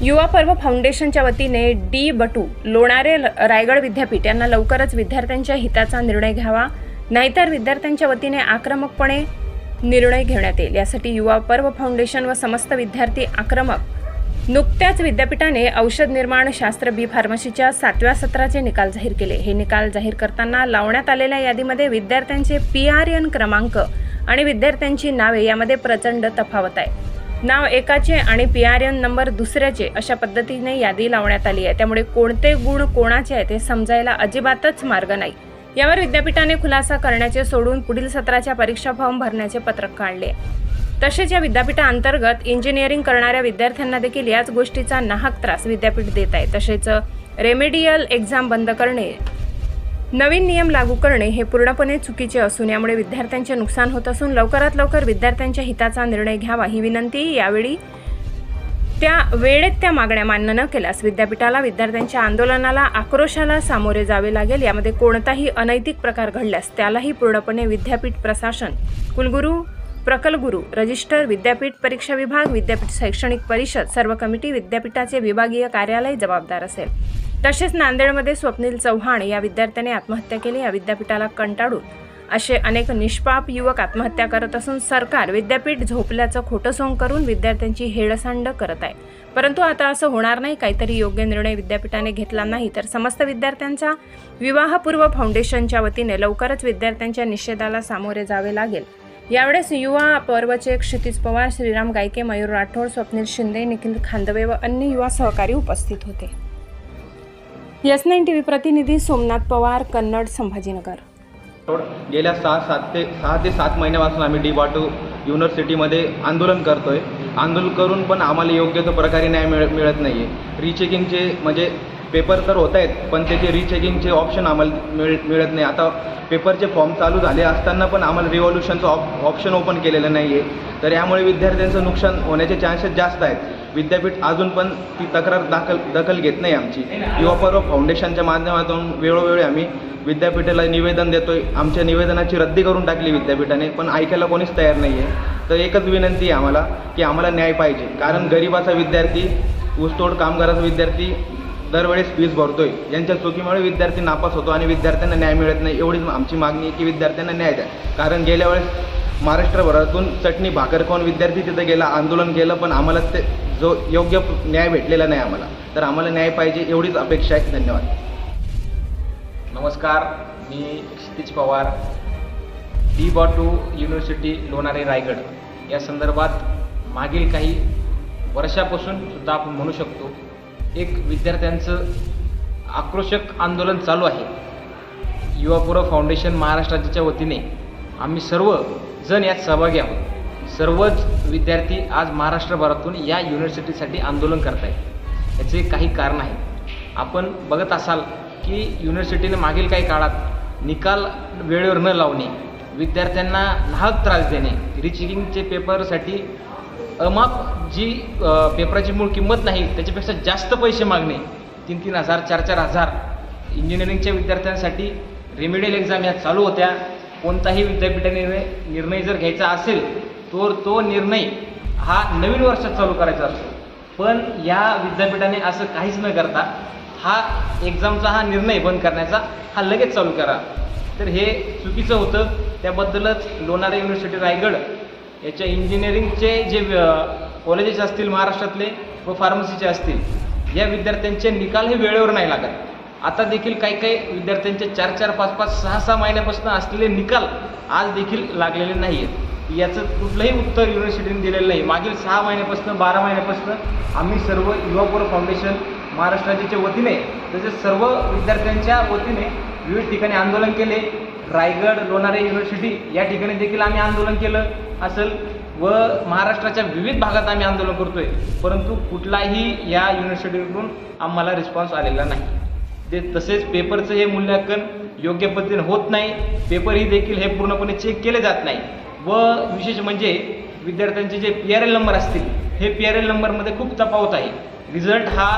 युवा पर्व फाउंडेशनच्या वतीने डी बटू लोणारे रायगड विद्यापीठ यांना लवकरच विद्यार्थ्यांच्या हिताचा निर्णय घ्यावा. नाहीतर विद्यार्थ्यांच्या वतीने आक्रमकपणे निर्णय घेण्यात येईल. यासाठी युवा पर्व फाउंडेशन व समस्त विद्यार्थी आक्रमक. नुकत्याच विद्यापीठाने औषध निर्माण शास्त्र बी फार्मसीच्या सातव्या सत्राचे निकाल जाहीर केले. हे निकाल जाहीर करताना लावण्यात आलेल्या यादीमध्ये विद्यार्थ्यांचे पी आर एन क्रमांक आणि विद्यार्थ्यांची नावे यामध्ये प्रचंड तफावत आहे. नाव एकाचे आणि पी आर एन नंबर दुसऱ्याचे अशा पद्धतीने यादी लावण्यात आली आहे. त्यामुळे कोणते गुण कोणाचे आहेत हे समजायला अजिबातच मार्ग नाही. यावर विद्यापीठाने खुलासा करण्याचे सोडून पुढील सत्राच्या परीक्षा फॉर्म भरण्याचे पत्रक काढले. तसेच या विद्यापीठाअंतर्गत इंजिनिअरिंग करणाऱ्या विद्यार्थ्यांना देखील याच गोष्टीचा नाहक त्रास विद्यापीठ देत आहे. तसेच रेमेडियल एक्झाम बंद करणे नवीन नियम लागू करणे हे पूर्णपणे चुकीचे असून यामुळे विद्यार्थ्यांचे नुकसान होत असून लवकरात लवकर विद्यार्थ्यांच्या हिताचा निर्णय घ्यावा ही विनंती. यावेळी त्या वेळेत त्या मागण्या मान्य न केल्यास विद्यापीठाला विद्यार्थ्यांच्या आंदोलनाला आक्रोशाला सामोरे जावे लागेल. यामध्ये कोणताही अनैतिक प्रकार घडल्यास त्यालाही पूर्णपणे विद्यापीठ प्रशासन कुलगुरू प्रकलगुरू रजिस्टर विद्यापीठ परीक्षा विभाग विद्यापीठ शैक्षणिक परिषद सर्व कमिटी विद्यापीठाचे विभागीय कार्यालय जबाबदार असेल. तसेच नांदेडमध्ये स्वप्नील चव्हाण या विद्यार्थ्याने आत्महत्या केली. या विद्यापीठाला कंटाळून असे अनेक निष्पाप युवक आत्महत्या करत असून सरकार विद्यापीठ झोपल्याचं खोटं सोंग करून विद्यार्थ्यांची हेळसांड करत आहे. परंतु आता असं होणार नाही. काहीतरी योग्य निर्णय विद्यापीठाने घेतला नाही तर समस्त विद्यार्थ्यांचा विवाहपूर्व फाउंडेशनच्या वतीने लवकरच विद्यार्थ्यांच्या निषेधाला सामोरे जावे लागेल. यावेळेस युवा पर्वचे क्षितिज पवार श्रीराम गायके मयूर राठोड स्वप्नील शिंदे निखिल खांदवे व अन्य युवा सहकारी उपस्थित होते. एस नाईन टी व्ही प्रतिनिधी सोमनाथ पवार कन्नड संभाजीनगर. गेल्या सहा सात ते सहा ते सात महिन्यापासून आम्ही डी वाटू युनिव्हर्सिटीमध्ये आंदोलन करतोय. आंदोलन करून पण आम्हाला योग्य तो प्रकारे न्याय मिळ मिळत नाही आहे रिचेकिंगचे म्हणजे पेपर तर होत आहेत पण त्याचे रिचेकिंगचे ऑप्शन आम्हाला मिळ मिळत नाही. आता पेपरचे फॉर्म चालू झाले असताना पण आम्हाला रिव्हॉल्युशनचं ऑप ऑप्शन ओपन केलेलं नाही आहे तर यामुळे विद्यार्थ्यांचं नुकसान होण्याचे चान्सेस जास्त आहेत. विद्यापीठ अजून पण ती तक्रार दाखल दखल घेत नाही आमची. युवा पर्व फाउंडेशनच्या माध्यमातून वेळोवेळी आम्ही विद्यापीठाला निवेदन देतोय. आमच्या निवेदनाची रद्दी करून टाकली विद्यापीठाने पण ऐकायला कोणीच तयार नाही आहे तर एकच विनंती आहे आम्हाला की आम्हाला न्याय पाहिजे. कारण गरिबाचा विद्यार्थी ऊसतोड कामगाराचा विद्यार्थी दरवेळेस फीस भरतोय. यांच्या चुकीमुळे विद्यार्थी नापास होतो आणि विद्यार्थ्यांना न्याय मिळत नाही. एवढीच आमची मागणी आहे की विद्यार्थ्यांना न्याय द्या. कारण गेल्या वेळेस महाराष्ट्रभरातून चटणी भाकर खाऊन विद्यार्थी तिथं गेला आंदोलन केलं पण आम्हाला ते जो योग्य न्याय भेटलेला नाही आम्हाला तर आम्हाला न्याय पाहिजे एवढीच अपेक्षा आहे. धन्यवाद. नमस्कार मी Kshitij Pawar D BATU university Lonere Raigad. या संदर्भात मागील काही वर्षापासून सुद्धा आपण म्हणू शकतो एक विद्यार्थ्यांचं आक्रोशक आंदोलन चालू आहे. युवापुरा फाउंडेशन महाराष्ट्र राज्याच्या वतीने आम्ही सर्व जण यात सहभागी आहोत. सर्वच विद्यार्थी आज महाराष्ट्रभरातून या युनिव्हर्सिटीसाठी आंदोलन करत आहेत याचे काही कारण आहे. आपण बघत असाल की युनिव्हर्सिटीने मागील काही काळात निकाल वेळेवर न लावणे विद्यार्थ्यांना नाहक त्रास देणे रिचेकिंगचे पेपरसाठी अमाप जी पेपराची मूळ किंमत नाही त्याच्यापेक्षा जास्त पैसे मागणे तीन तीन हजार चार चार हजार इंजिनिअरिंगच्या विद्यार्थ्यांसाठी रेमेडियल एक्झाम ह्या चालू होत्या. कोणताही विद्यापीठाने निर्णय जर घ्यायचा असेल तो तो निर्णय हा नवीन वर्षात चालू करायचा असतो. पण या विद्यापीठाने असं काहीच न करता हा एक्झामचा हा निर्णय बंद करण्याचा हा लगेच चालू करा. तर हे चुकीचं होतं. त्याबद्दलच लोणारा युनिव्हर्सिटी रायगड याच्या इंजिनिअरिंगचे जे कॉलेजेस असतील महाराष्ट्रातले व फार्मसीचे असतील या विद्यार्थ्यांचे निकाल हे वेळेवर नाही लागत. आता देखील काही काही विद्यार्थ्यांचे चार चार पाच पाच सहा सहा महिन्यापासून असलेले निकाल आज देखील लागलेले नाही आहेत याचं कुठलंही उत्तर युनिव्हर्सिटीने दिलेलं नाही. मागील सहा महिन्यापासून बारा महिन्यापासून आम्ही सर्व युवापूर फाउंडेशन महाराष्ट्र राज्याच्या वतीने तसेच सर्व विद्यार्थ्यांच्या वतीने विविध ठिकाणी आंदोलन केले. रायगड लोणारे युनिव्हर्सिटी या ठिकाणी देखील आम्ही आंदोलन केलं असेल व महाराष्ट्राच्या विविध भागात आम्ही आंदोलन करतोय. परंतु कुठलाही या युनिव्हर्सिटीकडून आम्हाला रिस्पॉन्स आलेला नाही. ते तसेच पेपरचं हे मूल्यांकन योग्य पद्धतीने होत नाही. पेपरही देखील हे पूर्णपणे चेक केले जात नाही. व विशेष म्हणजे विद्यार्थ्यांचे J P R L number असतील हे पी आर एल नंबरमध्ये खूप तफावत आहे. रिझल्ट हा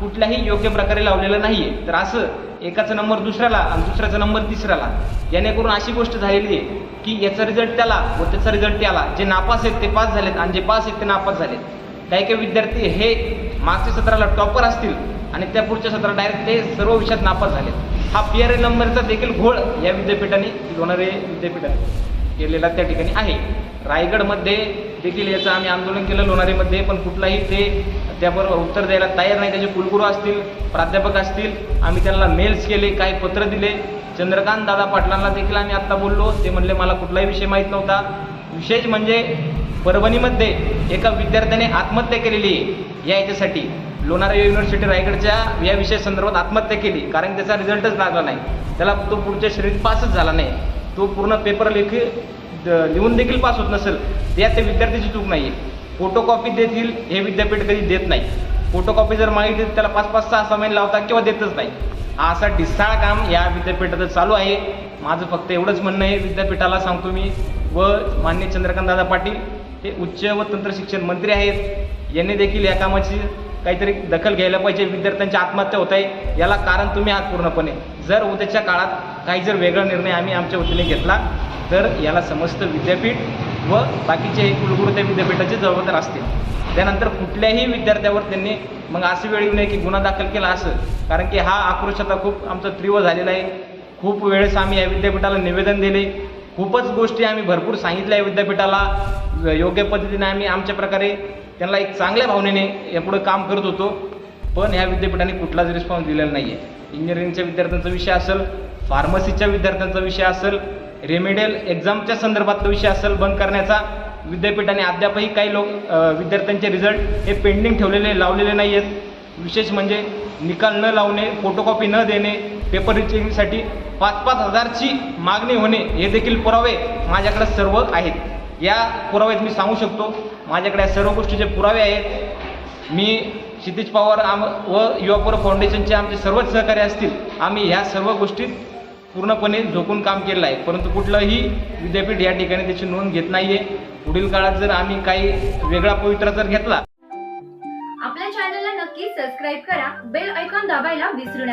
कुठल्याही योग्य प्रकारे लावलेला नाही आहे तर असं एकाचा नंबर दुसऱ्याला आणि दुसऱ्याचा नंबर तिसऱ्याला जेणेकरून अशी गोष्ट झालेली आहे की याचा रिझल्ट त्याला व त्याचा रिझल्ट त्याला जे नापास आहेत ते पास झालेत आणि जे पास आहेत ते नापास झालेत. काही काही विद्यार्थी हे मागच्या सत्राला टॉपर असतील आणि त्या पुढच्या सत्रात डायरेक्ट ते सर्व विषयात नापास झाले हा पी आर ए नंबरचा देखील घोळ या विद्यापीठाने लोणारे विद्यापीठाने. केलेला त्या ठिकाणी आहे. रायगडमध्ये देखील याचं आम्ही आंदोलन केलं लोणारीमध्ये पण कुठलाही ते त्यावर उत्तर द्यायला तयार नाही. त्याचे कुलगुरू असतील प्राध्यापक असतील आम्ही त्यांना मेल्स केले काही पत्र दिले. चंद्रकांत दादा पाटलांना देखील आम्ही आत्ता बोललो. ते म्हणले मला कुठलाही विषय माहीत नव्हता. विशेष म्हणजे परभणीमध्ये एका विद्यार्थ्याने आत्महत्या केलेली आहे. या याच्यासाठी लोणारा युनिव्हर्सिटी रायगडच्या या विषया संदर्भात आत्महत्या केली. कारण त्याचा रिझल्टच लागला नाही. त्याला तो पुढच्या श्रेणीत पासच झाला नाही. तो पूर्ण पेपर लेखी द- लिहून देखील पास होत नसेल त्या त्या विद्यार्थ्याची चूक नाही आहे फोटोकॉपी देतील हे विद्यापीठ कधी देत नाही. फोटोकॉपी जर मागितली तर त्याला पाच पाच सहा सहा महिने लावतात किंवा देतच नाही. असा ढिसाळ काम या विद्यापीठात चालू आहे. माझं फक्त एवढंच म्हणणं आहे विद्यापीठाला सांगतो मी व मान्य चंद्रकांत दादा पाटील हे उच्च व तंत्रशिक्षण मंत्री आहेत. यांनी देखील या कामाची काहीतरी दखल घ्यायला पाहिजे. विद्यार्थ्यांची आत्महत्या होत आहे. याला कारण तुम्ही आहात पूर्णपणे. जर उद्याच्या काळात काही जर वेगळा निर्णय आम्ही आमच्या वतीने घेतला तर याला समस्त विद्यापीठ व बाकीचे हे कुलगुरू त्या विद्यापीठाचे जबाबदार असतील. त्यानंतर कुठल्याही विद्यार्थ्यावर त्यांनी मग असं वेळ येऊ नये की गुन्हा दाखल केला असं. कारण की हा आक्रोश आता खूप आमचा तीव्र झालेला आहे. खूप वेळेस आम्ही या विद्यापीठाला निवेदन दिले. खूपच गोष्टी आम्ही भरपूर सांगितल्या या विद्यापीठाला. योग्य पद्धतीने आम्ही आमच्या प्रकारे त्यांना एक चांगल्या भावनेने यापुढे काम करत होतो. पण ह्या विद्यापीठाने कुठलाच रिस्पॉन्स दिलेला नाही आहे इंजिनिअरिंगच्या विद्यार्थ्यांचा विषय असेल फार्मसीच्या विद्यार्थ्यांचा विषय असेल रेमेडियल एक्झामच्या संदर्भातला विषय असेल बंद करण्याचा विद्यापीठाने अद्यापही काही लोक विद्यार्थ्यांचे रिझल्ट हे पेंडिंग ठेवलेले लावलेले नाही आहेत विशेष म्हणजे निकाल न लावणे फोटोकॉपी न देणे पेपर रिचिंगसाठी पाच पाच हजारची मागणी होणे हे देखील पुरावे माझ्याकडे सर्व आहेत. या पुराव्यात मी सांगू शकतो माझ्याकडे या सर्व गोष्टीचे पुरावे आहेत. मी क्षितिज पवार आम व युवापूर फाउंडेशनचे आमचे सर्वच सहकारी असतील. आम्ही ह्या सर्व गोष्टीत पूर्णपणे झोकून काम केलं आहे. परंतु कुठलंही विद्यापीठ या ठिकाणी त्याची नोंद घेत नाहीये. पुढील काळात जर आम्ही काही वेगळा पवित्रा जर घेतला. आपल्या चॅनलला नक्की सबस्क्राईब करा. बेल ऐकॉन दाबायला विसरू नका.